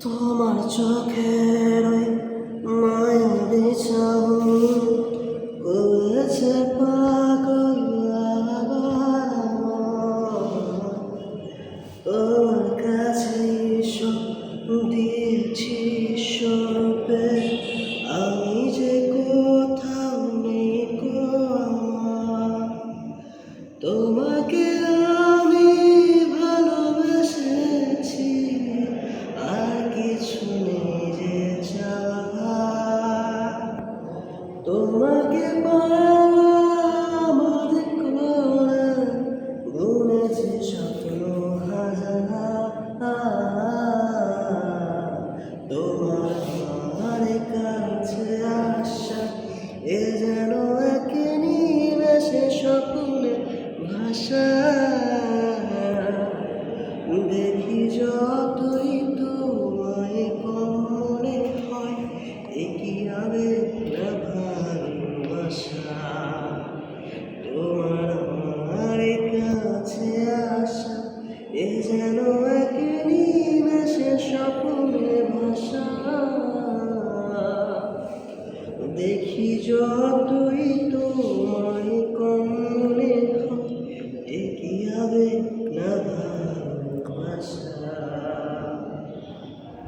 তোমার চোখের তোমাকে আমার করে বুনেছি স্বপ্ন হাজার। তোমার কাছে আশা এ যেন দেখি যতই তোমার